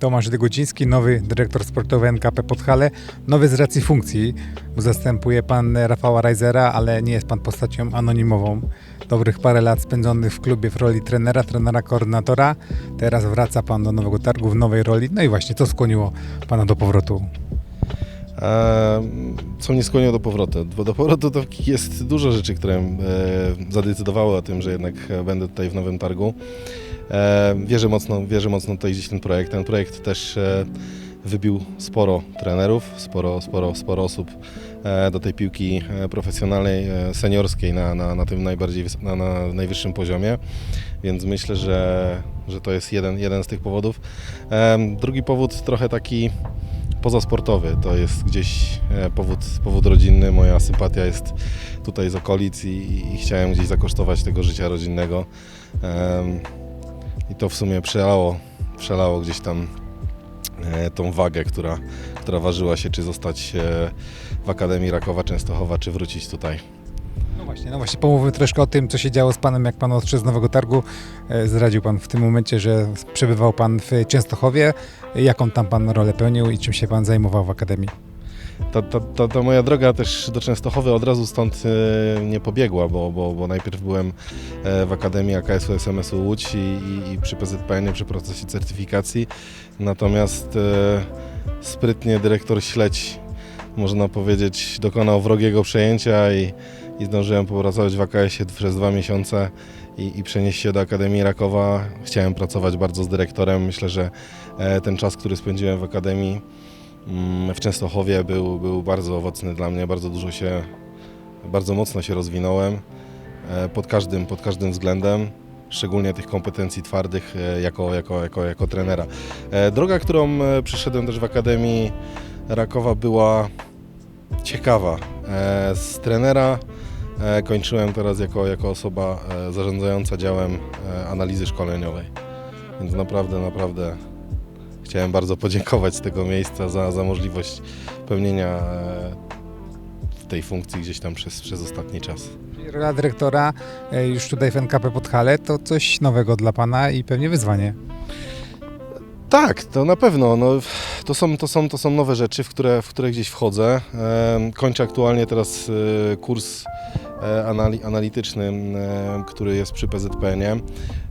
Tomasz Dyguciński, nowy dyrektor sportowy NKP Podhale, nowy z racji funkcji, bo zastępuje pan Rafała Reisera, ale nie jest pan postacią anonimową. Dobrych parę lat spędzonych w klubie w roli trenera, trenera koordynatora. Teraz wraca pan do Nowego Targu w nowej roli. No i właśnie, co skłoniło pana do powrotu? E, Co mnie skłoniło do powrotu? Bo do powrotu to jest dużo rzeczy, które e, zadecydowały o tym, że jednak e, będę tutaj w Nowym Targu. E, Wierzę mocno, wierzę mocno tutaj gdzieś w ten projekt. Ten projekt też e, wybił sporo trenerów, sporo, sporo, sporo osób e, do tej piłki profesjonalnej, seniorskiej na, na, na tym najbardziej, na, na najwyższym poziomie, więc myślę, że, że to jest jeden, jeden z tych powodów. Drugi powód trochę taki pozasportowy. To jest gdzieś powód, powód rodzinny. Moja sympatia jest tutaj z okolic i, i chciałem gdzieś zakosztować tego życia rodzinnego. I to w sumie przelało, przelało gdzieś tam e, tą wagę, która, która ważyła się, czy zostać e, w Akademii Rakowa Częstochowa, czy wrócić tutaj. No właśnie, no właśnie, pomówmy troszkę o tym, co się działo z panem, jak pan odszedł z Nowego Targu. E, Zdradził pan w tym momencie, że przebywał pan w Częstochowie. Jaką tam pan rolę pełnił i czym się pan zajmował w Akademii? Ta, ta, ta, ta moja droga też do Częstochowy od razu stąd e, nie pobiegła, bo, bo, bo najpierw byłem e, w Akademii AKS-u SMS-u Łódź i, i, i przy PZPN przy procesie certyfikacji. Natomiast e, sprytnie dyrektor Śledź, można powiedzieć, dokonał wrogiego przejęcia i, i zdążyłem popracować w AKS-ie przez dwa miesiące i, i przenieść się do Akademii Rakowa. Chciałem pracować bardzo z dyrektorem. Myślę, że ten czas, który spędziłem w Akademii w Częstochowie był, był bardzo owocny dla mnie, bardzo dużo się, bardzo mocno się rozwinąłem e, pod każdym, pod każdym względem, szczególnie tych kompetencji twardych e, jako, jako, jako, jako trenera. E, Droga, którą przyszedłem też w Akademii Rakowa była ciekawa. Z trenera kończyłem teraz jako, jako osoba zarządzająca działem analizy szkoleniowej. Więc naprawdę, naprawdę Chciałem bardzo podziękować z tego miejsca za, za możliwość pełnienia e, tej funkcji gdzieś tam przez, przez ostatni czas. Rola dyrektora e, już tutaj w NKP Podhale to coś nowego dla pana i pewnie wyzwanie. Tak, to na pewno. No, to, są, to, są, to są nowe rzeczy, w które, w które gdzieś wchodzę. Kończę aktualnie teraz e, kurs anali, analityczny, e, który jest przy PZPN-ie.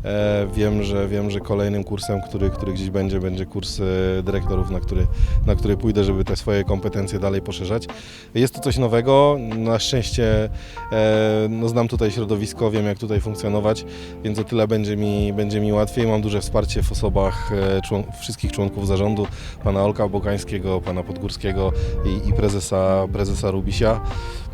E, Wiem, że, wiem, że kolejnym kursem, który, który gdzieś będzie, będzie kurs e, dyrektorów, na który, na który pójdę, żeby te swoje kompetencje dalej poszerzać. Jest to coś nowego. Na szczęście e, no, znam tutaj środowisko, wiem jak tutaj funkcjonować, więc o tyle będzie mi, będzie mi łatwiej. Mam duże wsparcie w osobach e, człon, wszystkich członków zarządu, pana Olka Bokańskiego, pana Podgórskiego i, i prezesa, prezesa Rubisia.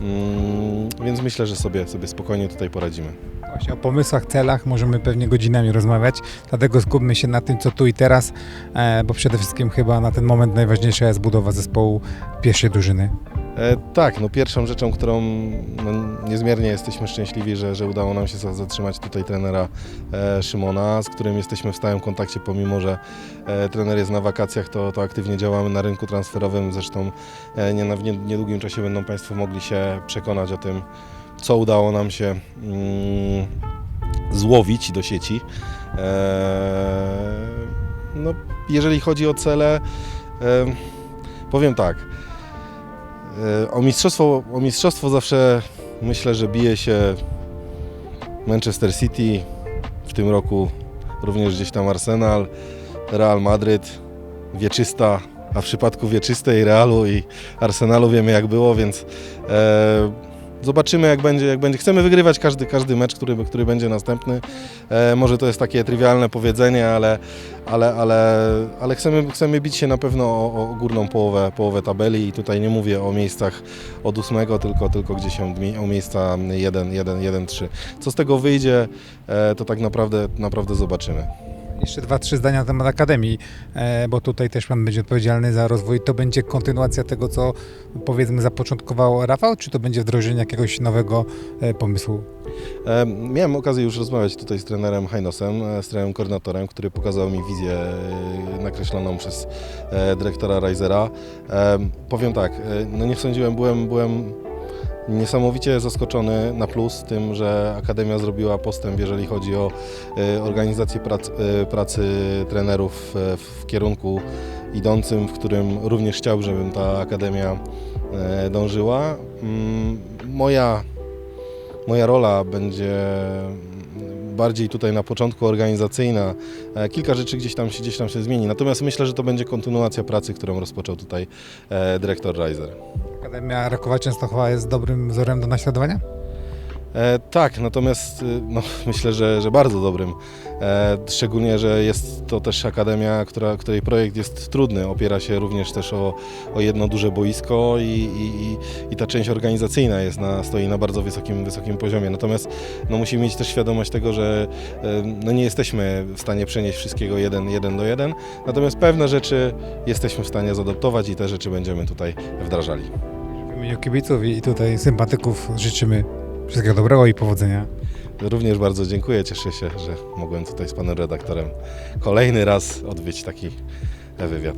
Mm, więc myślę, że sobie, sobie spokojnie tutaj poradzimy. Właśnie o pomysłach, celach możemy pewnie godzinami rozmawiać, dlatego skupmy się na tym, co tu i teraz, e, bo przede wszystkim chyba na ten moment najważniejsza jest budowa zespołu pierwszej drużyny. E, tak, no pierwszą rzeczą, którą no, niezmiernie jesteśmy szczęśliwi, że, że udało nam się za- zatrzymać tutaj trenera e, Szymona, z którym jesteśmy w stałym kontakcie, pomimo że e, trener jest na wakacjach, to, to aktywnie działamy na rynku transferowym. Zresztą e, nie, w nie- niedługim czasie będą Państwo mogli się przekonać o tym, co udało nam się mm, złowić do sieci. E, no, jeżeli chodzi o cele, e, powiem tak. E, O mistrzostwo, o mistrzostwo zawsze myślę, że bije się Manchester City, w tym roku również gdzieś tam Arsenal, Real Madryt, Wieczysta, a w przypadku Wieczystej, Realu i Arsenalu wiemy jak było, więc zobaczymy jak będzie, jak będzie. Chcemy wygrywać każdy, każdy mecz, który, który będzie następny. E, może to jest takie trywialne powiedzenie, ale, ale, ale, ale chcemy, chcemy bić się na pewno o, o górną połowę, połowę tabeli i tutaj nie mówię o miejscach od ósmego, tylko, tylko gdzieś o miejsca 1, 1, 1, 3. Co z tego wyjdzie, e, to tak naprawdę, naprawdę zobaczymy. Jeszcze dwa, trzy zdania na temat Akademii, e, bo tutaj też Pan będzie odpowiedzialny za rozwój. To będzie kontynuacja tego, co powiedzmy zapoczątkował Rafał, czy to będzie wdrożenie jakiegoś nowego e, pomysłu? E, Miałem okazję już rozmawiać tutaj z trenerem Heinosem, e, z trenerem koordynatorem, który pokazał mi wizję nakreśloną przez dyrektora Reisera. Powiem tak, no nie sądziłem, byłem, byłem niesamowicie zaskoczony na plus tym, że Akademia zrobiła postęp, jeżeli chodzi o e, organizację prac, e, pracy trenerów e, w kierunku idącym, w którym również chciałbym, żebym ta Akademia dążyła. Mm, Moja, moja rola będzie bardziej tutaj na początku organizacyjna. E, Kilka rzeczy gdzieś tam, się, gdzieś tam się zmieni, natomiast myślę, że to będzie kontynuacja pracy, którą rozpoczął tutaj e, dyrektor Reiser. Akademia Rakowa Częstochowa jest dobrym wzorem do naśladowania? E, tak, natomiast y, no, myślę, że, że bardzo dobrym. E, szczególnie, że jest to też akademia, która, której projekt jest trudny. Opiera się również też o, o jedno duże boisko i, i, i, i ta część organizacyjna jest na, stoi na bardzo wysokim, wysokim poziomie. Natomiast no, musimy mieć też świadomość tego, że e, no, nie jesteśmy w stanie przenieść wszystkiego jeden, jeden do jeden. Natomiast pewne rzeczy jesteśmy w stanie zadoptować i te rzeczy będziemy tutaj wdrażali. W imieniu kibiców i tutaj sympatyków życzymy wszystkiego dobrego i powodzenia. Również bardzo dziękuję. Cieszę się, że mogłem tutaj z panem redaktorem kolejny raz odbyć taki wywiad.